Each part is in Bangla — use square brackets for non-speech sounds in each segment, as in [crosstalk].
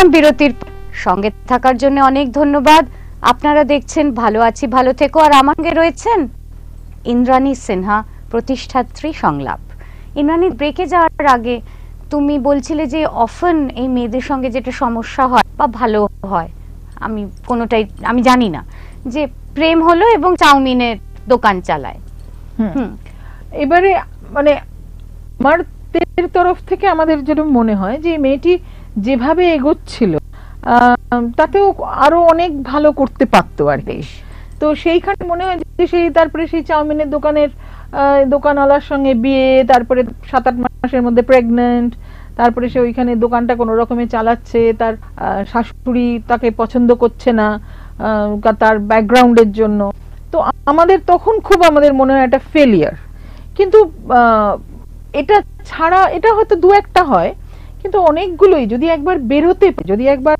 এলাম বিরতির সঙ্গে থাকার জন্য অনেক ধন্যবাদ। আপনারা দেখছেন ভালো আছি ভালো থেকো। আর সঙ্গে রয়েছেন ইন্দ্রাণী সিনহা প্রতিষ্ঠাত্রী সংলাপ। ইন্দ্রাণী ব্রেকে যাওয়ার আগে তুমি বলছিলে যে অফেন এই মেয়েদের সঙ্গে যেটা সমস্যা হয় বা ভালো হয় আমি কোনোটাই আমি জানি না যে প্রেম হলো এবং চাউমিনের দোকান চালায়। হুম। এবারে মানে আমার তরফ থেকে আমাদের যেটা মনে হয় যে মেয়েটি যেভাবে এগোচ্ছিল আহ, তাতেও আরও অনেক ভালো করতে পারতো আর কি। তো সেইখানে মনে হয় যে সেই তারপরে সেই চাউমিনের দোকানের দোকানওয়ালার সঙ্গে বিয়ে তারপরে সাত আট মাসের মধ্যে প্রেগনেন্ট তারপরে সে ওইখানে দোকানটা কোনো রকমে চালাচ্ছে তার শাশুড়ি তাকে পছন্দ করছে না তার ব্যাকগ্রাউন্ডের জন্য। তো আমাদের তখন খুব আমাদের মনে হয় একটা ফেলিয়ার কিন্তু আহ, এটা ছাড়া এটা হয়তো দু একটা হয় কিন্তু অনেকগুলোই যদি একবার বেরোতে যদি একবার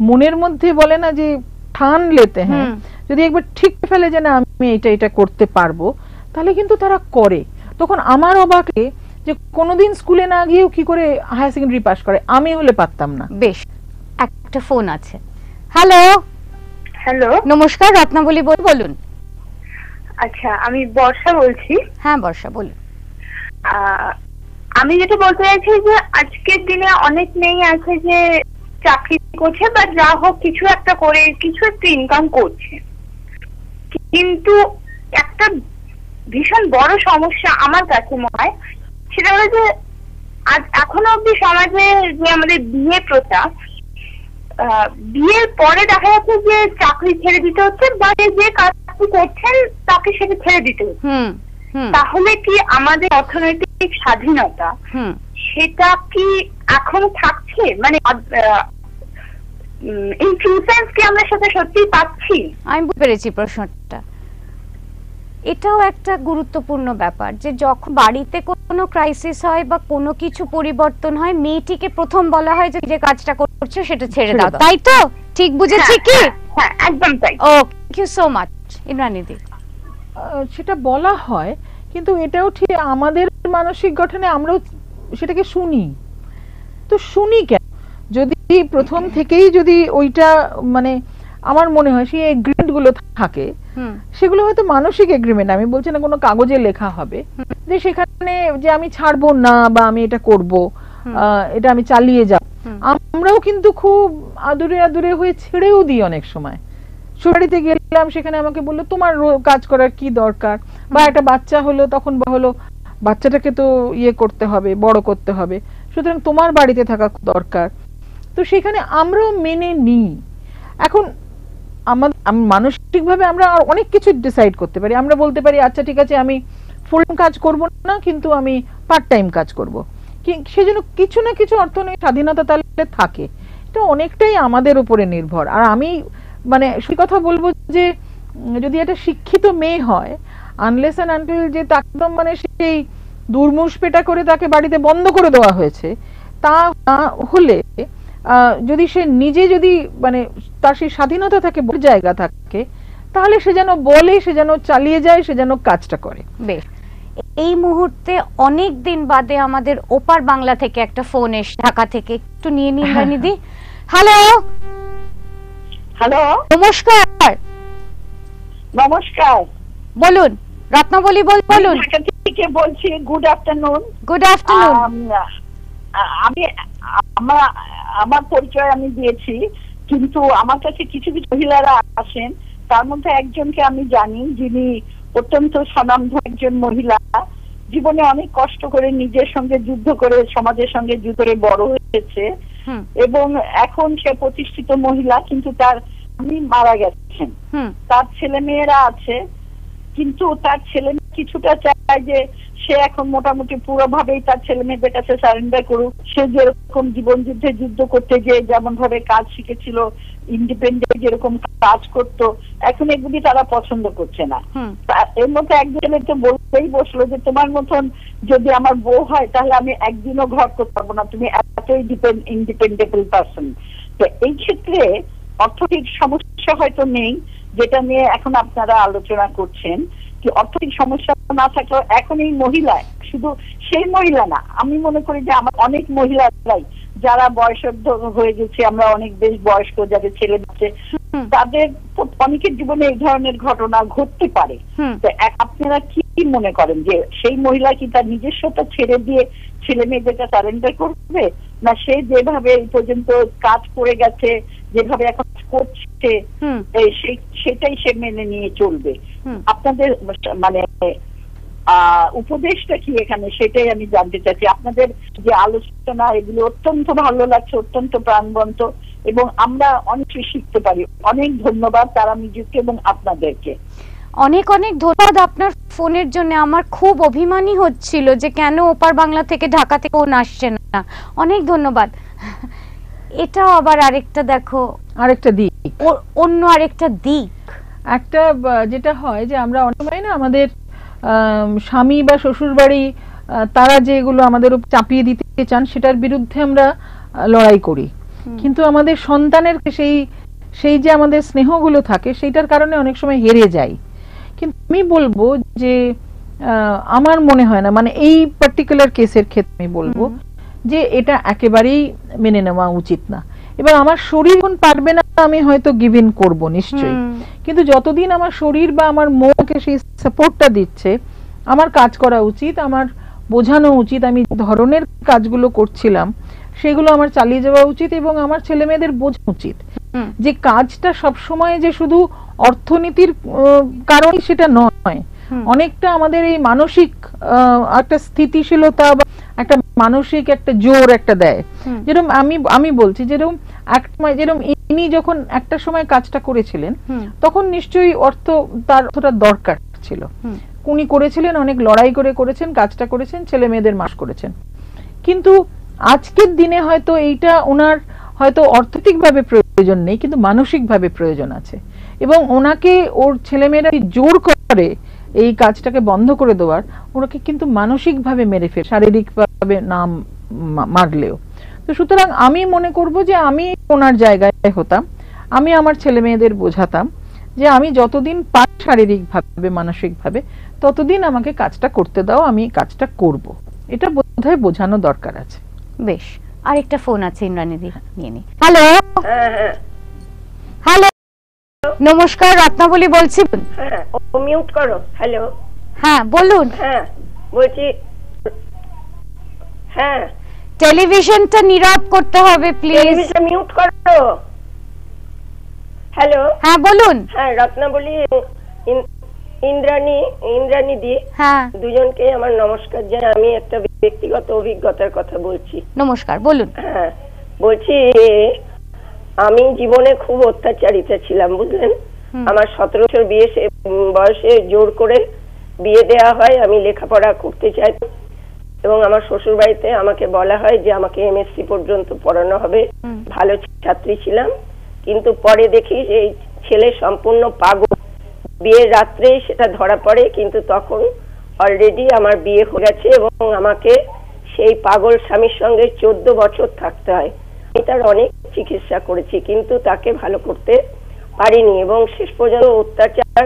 মনের মধ্যে বলে না যে ঠান লেতে হ্যাঁ যদি একবার ঠিক ফেলে যে না আমি এটা এটা করতে পারব তাহলে কিন্তু তারা করে। তখন আমার অবাকে যে কোনোদিন স্কুলে না গিয়েও কি করে হায়ার সেকেন্ডারি পাস করে আমি হলে পারতাম না। বেশ একটা ফোন আছে। হ্যালো হ্যালো নমস্কার রত্নাবলী বল- বলুন। আচ্ছা আমি বর্ষা বলছি। হ্যাঁ বর্ষা বলুন। আহ, আমি যেটা বলতে চাইছি যে আজকের দিনে অনেক মেয়ে আছে যে চাকরি করছে বা যা হোক কিছু একটা করে কিছু একটা ইনকাম করছে। কিন্তু একটা ভীষণ বড় সমস্যা আমার কাছে মনে হয় সেটা হলো যে আজ এখনও অব্দি সমাজে যে আমাদের বিয়ে প্রথা আহ, বিয়ের পরে দেখা যাচ্ছে যে চাকরি ছেড়ে দিতে হচ্ছে বা যে কাজটি করছেন তাকে সেটা ছেড়ে দিতে হচ্ছে। তাহলে কি আমাদের অর্থনৈতিক স্বাধীনতা হুম। সেটা কি এখনও থাকছে? মানে ইনফ্লুয়েন্স কি আমরা সেটা সত্যি পাচ্ছি? আমি বুঝতে পেরেছি প্রশ্নটা। এটাও একটা গুরুত্বপূর্ণ ব্যাপার যে যখন বাড়িতে কোনো ক্রাইসিস হয় বা কোনো কিছু পরিবর্তন হয় মেয়েটিকে প্রথম বলা হয় যে যে কাজটা করছে সেটা ছেড়ে দাও। তাই তো? ঠিক বুঝেছি হ্যাঁ, কি? হ্যাঁ, হ্যাঁ একদম তাই। ও thank you so much Indrani আহ, সেটা বলা হয় কিন্তু এটাও ঠিক আমাদের মানসিক গঠনে আমরাও সেটাকে শুনি। তো শুনি কেন? যদি প্রথম থেকেই যদি ওইটা মানে আমার মনে হয় সেই এগ্রিমেন্টগুলো থাকে সেগুলো হয়তো মানসিক এগ্রিমেন্ট আমি বলছি না কোনো কাগজে লেখা হবে। যে সেখানে যে আমি ছাড়বো না বা আমি এটা করব আহ, এটা আমি চালিয়ে যাব। আমরাও কিন্তু খুব আদুরে আদুরে হয়ে ছেড়েও দিই অনেক সময়। শ্বশুরবাড়িতে গেলাম, সেখানে আমাকে বলল, তোমার কাজ করার কি দরকার? বা একটা বাচ্চা হলো, তখন হলো, বাচ্চাটাকে তো ইয়ে করতে হবে, বড় করতে হবে। সুতরাং তোমার বাড়িতে থাকা দরকার। তো সেখানে আমরাও মেনে নিই এখন আমাদের মানসিকভাবে আমরা অনেক কিছু ডিসাইড করতে পারি। আমরা বলতে পারি আচ্ছা ঠিক আছে, আমি ফুল কাজ করব না, কিন্তু আমি পার্ট টাইম কাজ করব। সেজন্য কিছু না কিছু অর্থনৈতিক স্বাধীনতা তাহলে থাকে। এটা অনেকটাই আমাদের উপরে নির্ভর। আর আমি মানে সেই কথা বলব যে যদি একটা শিক্ষিত মেয়ে হয় আনলেস অ্যান্ড আনটিল যে একদম মানে সেই দুর্মুষ পেটা করে তাকে বাড়িতে বন্ধ করে দেওয়া হয়েছে তা না হলে যদি সে নিজে যদি মানে তার সেই স্বাধীনতা থাকে বড় জায়গা থাকে তাহলে সে যেন বলে সে যেন চালিয়ে যায় সে যেন কাজটা করে। বেশ। এই মুহূর্তে অনেক দিন বাদে আমাদের ওপার বাংলা থেকে একটা ফোন এসে ঢাকা থেকে একটু নিয়ে নিন দিদি [laughs] হ্যালো হ্যালো? নমস্কার। নমস্কার। বলুন রত্নাবলী বলুন। থেকে বলছি গুড আফটারনুন গুড আফটারনুন আমি আমার আমার পরিচয় আমি দিয়েছি কিন্তু আমার কাছে কিছু কিছু মহিলারা আসেন তার মধ্যে একজনকে আমি জানি যিনি অত্যন্ত স্বনামধ একজন মহিলা। জীবনে অনেক কষ্ট করে নিজের সঙ্গে যুদ্ধ করে সমাজের সঙ্গে যুদ্ধ করে বড় হয়েছে। এবং এখন সে প্রতিষ্ঠিত মহিলা কিন্তু তার স্বামী মারা গেছেন। তার ছেলে মেয়েরা আছে কিন্তু তার ছেলে মেয়ে কিছুটা চায় যে সে এখন মোটামুটি পুরো পুরোভাবেই তার ছেলে মেয়েদের কাছে সারেন্ডার করুক। সে যেরকম জীবন যুদ্ধে যুদ্ধ করতে গিয়ে যেমন ভাবে কাজ শিখেছিল ইন্ডিপেন্ডেন্ট যেরকম কাজ করত এখন এগুলি তারা পছন্দ করছে না। এর মধ্যে একজনের তো বলতেই বসল যে তোমার মতন যদি আমার বউ হয় তাহলে আমি একদিনও ঘর করতে পারব না। তুমি এতই ইন্ডিপেন্ডেবল পার্সন তো এই ক্ষেত্রে অর্থনৈতিক সমস্যা হয়তো নেই যেটা নিয়ে এখন আপনারা আলোচনা করছেন। কি অর্থনৈতিক সমস্যা না থাকলেও এখন এই মহিলা শুধু সেই মহিলা না আমি মনে করি যে আমার অনেক মহিলারাই যারা বয়সদ্ধ হয়ে গেছে আমরা অনেক বেশ বয়স্ক যাদের ছেলে আছে তাদের তো অনেকের জীবনে এই ধরনের ঘটনা ঘটতে পারে। তো আপনারা কি মনে করেন যে সেই মহিলা কি তার নিজস্বতা ছেড়ে দিয়ে ছেলে মেয়েদেরকে সারেন্ডার করবে? না সে যেভাবে এই পর্যন্ত কাজ করে গেছে যেভাবে এখন করছে সেটাই সে মেনে নিয়ে চলবে। আপনাদের মানে আহ, উপদেশটা কি এখানে? সেটাই আমি জানতে চাচ্ছি আপনাদের যে আলোচনা এগুলো অত্যন্ত ভালো লাগছে অত্যন্ত প্রাণবন্ত এবং আমরা অনেক কিছু শিখতে পারি। অনেক ধন্যবাদ তারা মিউজিককে এবং আপনাদেরকে। অনেক অনেক ধন্যবাদ আপনার ফোনের জন্য। আমার খুব অভিমানী হচ্ছিল যে কেন ওপার বাংলা থেকে ঢাকা থেকে ফোন আসছে না। অনেক ধন্যবাদ। এটাও আবার আরেকটা দেখো। আরেকটা দিক। অন্য আরেকটা দিক। একটা যেটা হয় যে আমরা অনেক সময় না আমাদের আম, স্বামী বা শ্বশুর বাড়ি তারা যেগুলো আমাদের চাপিয়ে দিতে চান সেটার বিরুদ্ধে আমরা লড়াই করি। কিন্তু আমাদের সন্তানের সেই সেই যে আমাদের স্নেহগুলো থাকে সেইটার কারণে অনেক সময় হেরে যাই। কিন্তু আমি বলব যে আমার মনে হয় না মানে এই পার্টিকুলার কেসের ক্ষেত্রে আমি বলব যে এটা একেবারেই মেনে নেওয়া উচিত না। এবার আমার শরীর এখন পারবে না আমি হয়তো গিভ ইন করব নিশ্চয়ই। কিন্তু যতদিন আমার শরীর বা আমার মনকে সেই সাপোর্টটা দিচ্ছে আমার কাজ করা উচিত আমার বোঝানো উচিত আমি ধরনের কাজগুলো করছিলাম সেগুলো আমার চালিয়ে যাওয়া উচিত এবং আমার ছেলে মেয়েদের বোঝা উচিত। যে কাজটা সব সময় যে শুধু অর্থনীতির কারণে সেটা নয়। অনেকটা আমাদের এই মানসিক একটা স্থিতিশীলতা বা একটা মানসিক একটা জোর একটা দেয়। যেরকম আমি আমি বলছি যেরকম যেরকম ইনি যখন একটা সময় কাজটা করেছিলেন তখন নিশ্চয়ই অর্থ তার অর্থটা দরকার ছিল। উনি করেছিলেন অনেক লড়াই করে করেছেন কাজটা করেছেন ছেলে মেয়েদের মাস করেছেন। কিন্তু আজকের দিনে হয়তো এইটা ওনার হয়তো অর্থনৈতিকভাবে প্রয়োজন নেই কিন্তু মানসিকভাবে প্রয়োজন আছে। এবং ওনাকে ওর ছেলেমেয়েরা জোর করে এই কাজটাকে বন্ধ করে দেওয়ার ওনাকে কিন্তু মানসিকভাবে মেরে ফেল শারীরিকভাবে নাম মারলেও। তো সুতরাং আমি মনে করব যে আমি ওনার জায়গায় হতাম আমি আমার ছেলে মেয়েদের বোঝাতাম যে আমি যতদিন পারি শারীরিকভাবে মানসিকভাবে ততদিন আমাকে কাজটা করতে দাও আমি কাজটা করব। এটা বোধহয় বোঝানো দরকার আছে। বেশ আরেকটা ফোন আছে ইন্দ্রাণীদি নিয়ে নি। হ্যালো? হ্যাঁ হ্যাঁ। হ্যালো? নমস্কার রত্নাবলী বলছি। হ্যাঁ ও মিউট করো হ্যালো হ্যাঁ বলুন। হ্যাঁ বলছি হ্যাঁ। টেলিভিশনটা নীরব করতে হবে প্লিজ টেলিভিশন মিউট করো। হ্যালো হ্যাঁ বলুন। হ্যাঁ রত্নাবলী ইন- ইন্দ্রাণী ইন্দ্রাণী দি। হ্যাঁ। দুজনকে আমার নমস্কার জানাই। আমি একটা ব্যক্তিগত অভিজ্ঞতার কথা বলছি। নমস্কার বলুন। হ্যাঁ বলছি আমি জীবনে খুব অত্যাচারিতা ছিলাম বুঝলেন? আমার সতেরো বছর বিয়ে বয়সে জোর করে বিয়ে দেওয়া হয় আমি লেখাপড়া করতে চাই। এবং আমার শ্বশুর বাড়িতে আমাকে বলা হয় যে আমাকে এমএসসি পর্যন্ত পড়ানো হবে। ভালো ছাত্রী ছিলাম। কিন্তু পরে দেখি যে এই ছেলে সম্পূর্ণ পাগল। বিয়ের রাত্রেই সেটা ধরা পড়ে কিন্তু তখন অলরেডি আমার বিয়ে হয়ে গেছে এবং আমাকে সেই পাগল স্বামীর সঙ্গে চোদ্দ বছর থাকতে হয়। তার অনেক চিকিৎসা করেছি, কিন্তু তাকে ভালো করতে পারিনি এবং শেষ পর্যন্ত অত্যাচার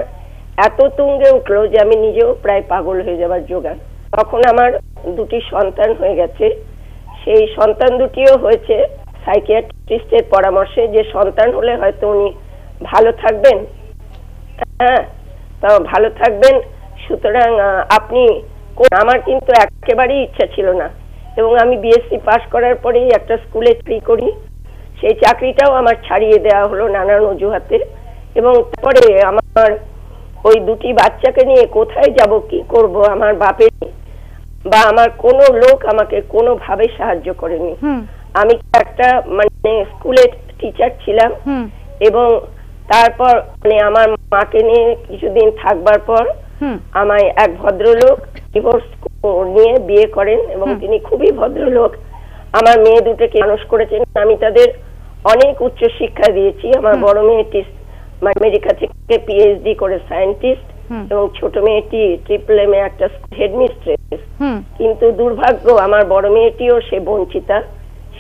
এত তুঙ্গে উঠল যে আমি নিজেও প্রায় পাগল হয়ে যাবার জোগাড় তখন আমার দুটি সন্তান হয়ে গেছে। সেই সন্তান দুটিও হয়েছে সাইকিয়াট্রিস্টের পরামর্শে। যে সন্তান হলে হয়তো উনি ভালো থাকবেন। হ্যাঁ তা ভালো থাকবেন। সুতরাং আপনি আমার কিন্তু একেবারেই ইচ্ছা ছিল না। এবং আমি বিএসসি পাশ করার পরেই একটা স্কুলে চাকরি করি। সেই চাকরিটাও আমার ছাড়িয়ে দেওয়া হলো নানান অজুহাতে এবং তারপরে আমার ওই দুটি বাচ্চাকে নিয়ে কোথায় যাব কি করব আমার বাপের বা আমার কোনো লোক আমাকে কোনোভাবে সাহায্য করেনি। আমি একটা মানে স্কুলের টিচার ছিলাম এবং তারপর মানে আমার মাকে নিয়ে কিছুদিন থাকবার পর আমায় এক ভদ্রলোক ডিভোর্স নিয়ে বিয়ে করেন এবং তিনি খুবই ভদ্রলোক। আমার মেয়ে দুটোকে মানুষ করেছেন। আমি তাদের অনেক উচ্চ শিক্ষা দিয়েছি। আমার বড় মেয়েটি আমেরিকা থেকে পিএইচডি করে সায়েন্টিস্ট এবং ছোট মেয়েটি ট্রিপল এম এ একটা হেডমিস্ট্রেস কিন্তু দুর্ভাগ্য আমার বড় মেয়েটিও সে বঞ্চিতা।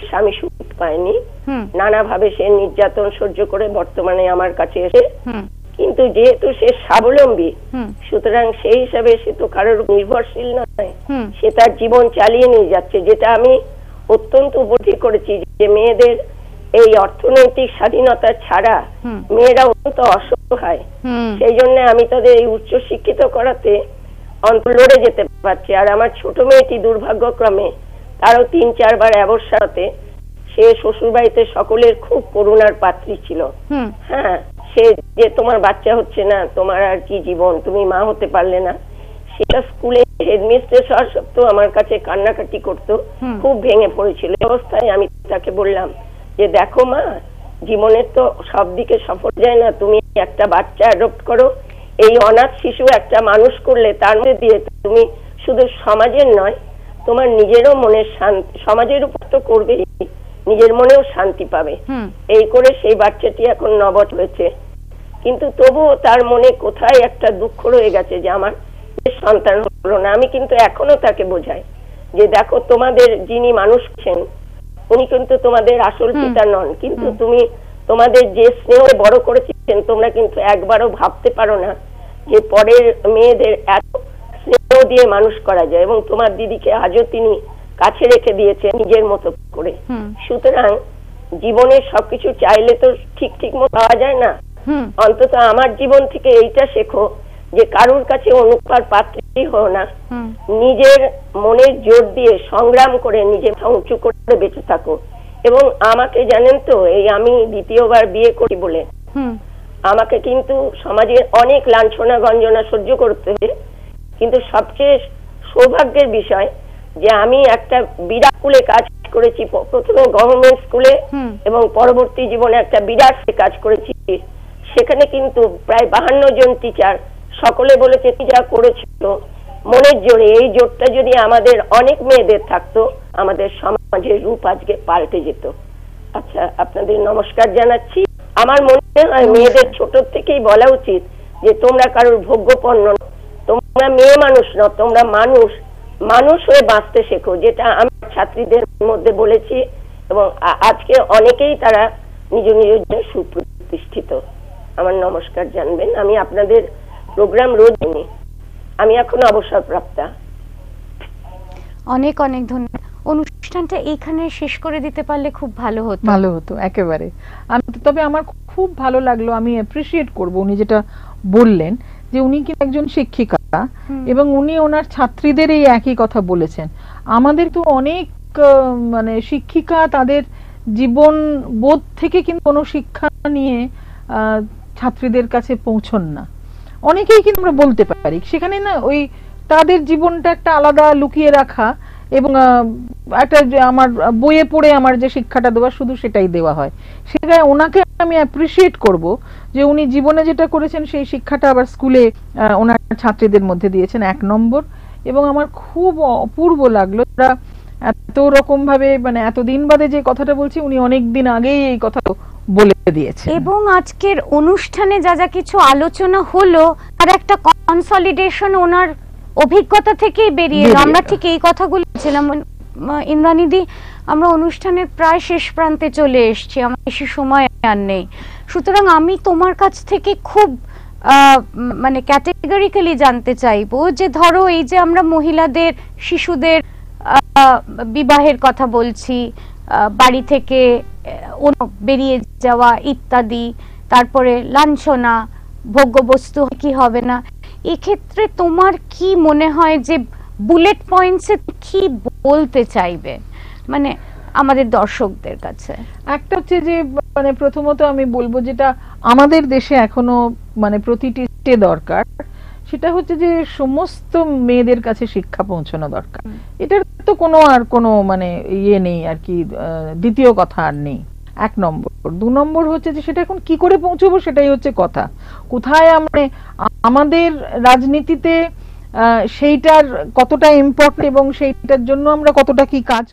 স্বামী সুখ পায়নি। নানাভাবে সে নির্যাতন সহ্য করে বর্তমানে আমার কাছে এসে কিন্তু যেহেতু সে স্বাবলম্বী সুতরাং সেই হিসাবে সে তো কারোর নির্ভরশীল নয়। সে তার জীবন চালিয়ে নিয়ে যাচ্ছে যেটা আমি অত্যন্ত উপলব্ধি করেছি যে মেয়েদের এই অর্থনৈতিক স্বাধীনতা ছাড়া মেয়েরা অত্যন্ত অসহায়। সেই জন্য আমি তাদের এই উচ্চ শিক্ষিত করাতে অন্ত লড়ে যেতে পারছি। আর আমার ছোট মেয়েটি দুর্ভাগ্যক্রমে তারও তিন চারবার অবসাতে সে শ্বশুর বাড়িতে সকলের খুব করুণার পাত্রী ছিল। হ্যাঁ সে যে তোমার বাচ্চা হচ্ছে না তোমার আর কি জীবন? তুমি মা হতে পারলে না। সেটা স্কুলে হেডমিস্ট্রেস হওয়ার সত্ত্বেও আমার কাছে কান্নাকাটি করতো। খুব ভেঙে পড়েছিল অবস্থায়। আমি তাকে বললাম যে দেখো মা জীবনের তো সব দিকে সফল যায় না। তুমি একটা বাচ্চা অ্যাডপ্ট করো। এই অনাথ শিশু একটা মানুষ করলে তার মধ্যে দিয়ে তুমি শুধু সমাজের নয় তোমার নিজেরও মনের শান্তি সমাজের উপর তো করবেই। নিজের মনেও শান্তি পাবে। এই করে সেই বাচ্চাটি এখন নবট হয়েছে। কিন্তু তবুও তার মনে কোথায় একটা দুঃখ রয়ে গেছে যে আমার সন্তান হলো না। আমি কিন্তু এখনও তাকে বোঝাই যে দেখো তোমাদের যিনি মানুষ ছিলেন উনি কিন্তু তোমাদের আসল। পিতা নন। কিন্তু তুমি তোমাদের যে স্নেহ বড় করেছেন তোমরা কিন্তু একবারও ভাবতে পারো না যে পরের মেয়েদের এত স্নেহ দিয়ে মানুষ করা যায়। এবং তোমার দিদিকে আজও তিনি কাছে রেখে দিয়েছে নিজের মতো করে। সুতরাং জীবনে সবকিছু চাইলে তো ঠিক ঠিক মতো পাওয়া যায় না। অন্তত আমার জীবন থেকে এইটা শেখো যে কারুর কাছে অনুপার পাত্রী হও না। নিজের মনের জোর দিয়ে সংগ্রাম করে নিজে উঁচু করে বেঁচে থাকো। এবং আমাকে জানেন তো এই আমি দ্বিতীয়বার বিয়ে করি বলে। আমাকে কিন্তু সমাজের অনেক লাঞ্ছনা গঞ্জনা সহ্য করতে হয় কিন্তু সবচেয়ে সৌভাগ্যের বিষয় যে আমি একটা বিরাট স্কুলে কাজ করেছি প্রথমে গভর্নমেন্ট স্কুলে এবং পরবর্তী জীবনে একটা বিরাট কাজ করেছি। সেখানে কিন্তু প্রায় বাহান্ন জন টিচার সকলে বলেছে যা করেছিল মনের জোরে এই জোরটা যদি আমাদের অনেক মেয়েদের থাকতো আমাদের সমাজের রূপ আজকে পাল্টে যেত। আচ্ছা আপনাদের নমস্কার জানাচ্ছি। আমার মনে হয় মেয়েদের ছোট থেকেই বলা উচিত যে তোমরা কারোর ভোগ্যপণ্য নও। তোমরা মেয়ে মানুষ ন তোমরা মানুষ মানুষ হয়ে বাঁচতে শেখো যেটা আমি ছাত্রীদের মধ্যে বলেছি এবং আজকে অনেকেই তারা নিজ নিজ জন্য সুপ্রতিষ্ঠিত। আমার নমস্কার জানবেন। আমি আপনাদের প্রোগ্রাম রোজ শুনি আমি এখন অবসরপ্রাপ্তা। অনেক অনেক ধন্যবাদ। অনুষ্ঠানটা এইখানে শেষ করে দিতে পারলে খুব ভালো হতো। ভালো হতো একেবারে। আমি তবে আমার খুব ভালো লাগল আমি অ্যাপ্রিসিয়েট করব। উনি যেটা বললেন যে উনি কি একজন শিক্ষিকা। এবং উনি ওনার ছাত্রীদের এই একই কথা বলেছেন। আমাদের তো অনেক মানে শিক্ষিকা তাদের জীবন বোধ থেকে কিন্তু কোনো শিক্ষা নিয়ে ছাত্রীদের কাছে পৌঁছন না। অনেকেই কিন্তু আমরা বলতে পারি সেখানে না ওই তাদের জীবনটা একটা আলাদা লুকিয়ে রাখা এবং একটা যে আমার বইয়ে পড়ে আমার যে শিক্ষাটা দেওয়া শুধু সেটাই দেওয়া হয়। সেটাই ওনাকে আমি অ্যাপ্রিসিয়েট করব যে উনি জীবনে যেটা করেছেন সেই শিক্ষাটা আবার স্কুলে ওনার ছাত্রীদের মধ্যে দিয়েছেন এক নম্বর। এবং আমার খুব অপূর্ব লাগল তারা এত রকম ভাবে মানে এতদিন বাদে যে কথাটা বলছি উনি অনেক দিন আগেই এই কথা বলে দিয়েছে এবং আজকের অনুষ্ঠানে যা যা কিছু আলোচনা হলো তার একটা কনসলিডেশন ওনার অভিজ্ঞতা থেকেই বেরিয়ে আমরা ঠিক এই কথাগুলো ছিলাম ইন্দ্রানিদি আমরা অনুষ্ঠানের প্রায় শেষ প্রান্তে চলে এসেছি, আমার বেশি সময় আর নেই। সুতরাং আমি তোমার কাছ থেকে খুব মানে ক্যাটেগরিক্যালি জানতে চাইব যে ধরো এই যে আমরা মহিলাদের, শিশুদের বিবাহের কথা বলছি বাড়ি থেকে বেরিয়ে যাওয়া ইত্যাদি, তারপরে লাঞ্ছনা, ভোগ্যবস্তু কি হবে না? এক্ষেত্রে তোমার কি মনে হয় যে বুলেট পয়েন্টসে কি বলতে চাইবে মানে আমাদের দর্শকদের কাছে। একটা হচ্ছে যে মানে প্রথমত আমি বলব যেটা আমাদের দেশে এখনও মানে প্রতিটি স্টে দরকার সেটা হচ্ছে যে সমস্ত মেয়েদের কাছে শিক্ষা পৌঁছানো দরকার। এটার তো কোনো আর কোনো মানে ইয়ে নেই আর কি দ্বিতীয় কথা আর নেই। এক নম্বর। দু নম্বর হচ্ছে যে সেটা এখন কি করে পৌঁছবো সেটাই হচ্ছে কথা। কোথায় আমরা আমাদের রাজনীতিতে সেইটার কতটা ইম্পর্টেন্ট এবং সেইটার জন্য আমরা কতটা কি কাজ